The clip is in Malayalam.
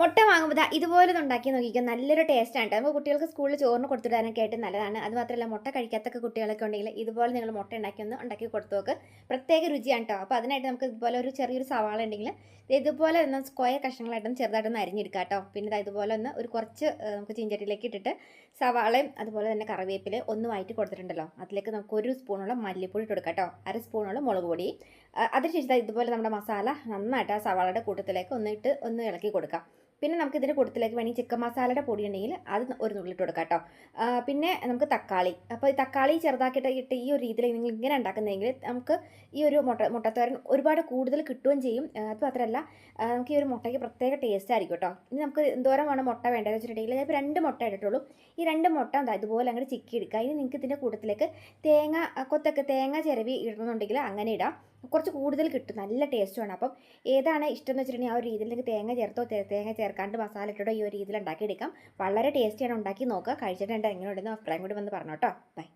മുട്ട വാങ്ങുമ്പോൾ ഇതാ ഇതുപോലെ ഉണ്ടാക്കി നോക്കിക്കാൻ നല്ലൊരു ടേസ്റ്റ് ആണ് നമുക്ക് കുട്ടികൾക്ക് സ്കൂളിൽ ചോറിന് കൊടുത്തിടാനൊക്കെ ആയിട്ട് നല്ലതാണ്. അത് മാത്രമല്ല മുട്ട കഴിക്കാത്തൊക്കെ കുട്ടികളൊക്കെ ഉണ്ടെങ്കിൽ ഇതുപോലെ നിങ്ങൾ മുട്ട ഉണ്ടാക്കി ഒന്ന് ഉണ്ടാക്കി കൊടുത്തു നോക്ക്. പ്രത്യേക രുചിയാണ് കേട്ടോ അപ്പോൾ അതിനായിട്ട് നമുക്ക് ഇതുപോലെ ഒരു ചെറിയൊരു സവാള ഉണ്ടെങ്കിൽ ഇതുപോലെ ഒന്ന് സ്ക്വയർ കഷ്ണങ്ങളായിട്ടൊന്ന് ചെറുതായിട്ടൊന്ന് അരിഞ്ഞെടുക്കുക കേട്ടോ പിന്നെ ഇതുപോലെ ഒന്ന് ഒരു കുറച്ച് നമുക്ക് ചീഞ്ചട്ടിയിലേക്ക് ഇട്ടിട്ട് സവാളയും അതുപോലെ തന്നെ കറിവേപ്പില ഒന്ന് വഴറ്റി കൊടുത്തിട്ടുണ്ടല്ലോ. അതിലേക്ക് നമുക്ക് ഒരു സ്പൂണോളം മല്ലിപ്പൊടി ഇട്ട് കൊടുക്കാം കേട്ടോ അര സ്പൂണോളം മുളക് പൊടി. അതിനുശേഷം ഇതുപോലെ നമ്മുടെ മസാല നന്നായിട്ട് ആ സവാളയുടെ കൂട്ടത്തിലേക്ക് ഒന്നിട്ട് ഒന്ന് ഇളക്കി കൊടുക്കാം. പിന്നെ നമുക്ക് ഇതിന്റെ കൂട്ടത്തിലേക്ക് വേണമെങ്കിൽ ചിക്കൻ മസാലയുടെ പൊടി ഉണ്ടെങ്കിൽ അത് ഒരു നുള്ളിട്ട് കൊടുക്കാം കേട്ടോ പിന്നെ നമുക്ക് തക്കാളി. അപ്പോൾ ഈ തക്കാളി ചെറുതാക്കിയിട്ട് ഇട്ട് ഈ ഒരു രീതിയിൽ നിങ്ങൾ ഇങ്ങനെ ഉണ്ടാക്കുന്നതെങ്കിൽ നമുക്ക് ഈ ഒരു മുട്ട മുട്ടത്തോരൻ ഒരുപാട് കൂടുതൽ കിട്ടുകയും ചെയ്യും. അത് മാത്രമല്ല നമുക്ക് ഈ ഒരു മുട്ടയ്ക്ക് പ്രത്യേക ടേസ്റ്റ് ആയിരിക്കും കേട്ടോ ഇനി നമുക്ക് എന്തോരം വേണം മുട്ട വേണ്ടതെന്ന് വെച്ചിട്ടുണ്ടെങ്കിൽ ഞാനിപ്പോൾ രണ്ട് മുട്ട ഇട്ടിട്ടുള്ളൂ. ഈ രണ്ട് മുട്ട എന്താ ഇതുപോലെ അങ്ങോട്ട് ചിക്കി എടുക്കുക. ഇനി നിങ്ങൾക്ക് ഇതിന്റെ കൂട്ടത്തിലേക്ക് തേങ്ങ കൊത്തൊക്കെ തേങ്ങ ചിരവി ഇടണമെന്നുണ്ടെങ്കിൽ അങ്ങനെ ഇടാം. കുറച്ച് കൂടുതൽ കിട്ടും. നല്ല ടേസ്റ്റുമാണ് അപ്പം ഏതാണ് ഇഷ്ടം എന്ന് വെച്ചിട്ടുണ്ടെങ്കിൽ ആ ഒരു രീതിയിൽ തേങ്ങ ചേർത്തോ തേങ്ങ ചേർക്കാണ്ട് മസാല ഇട്ടോ ഈ ഒരു രീതിയിൽ ഉണ്ടാക്കിയെടുക്കാം വളരെ ടേസ്റ്റിയാണ് ഉണ്ടാക്കി നോക്കുക. കഴിച്ചിട്ടുണ്ട് എങ്ങനെയുണ്ടെന്ന് അഭിപ്രായം കൂടി വന്ന് പറഞ്ഞോട്ടോ ബൈ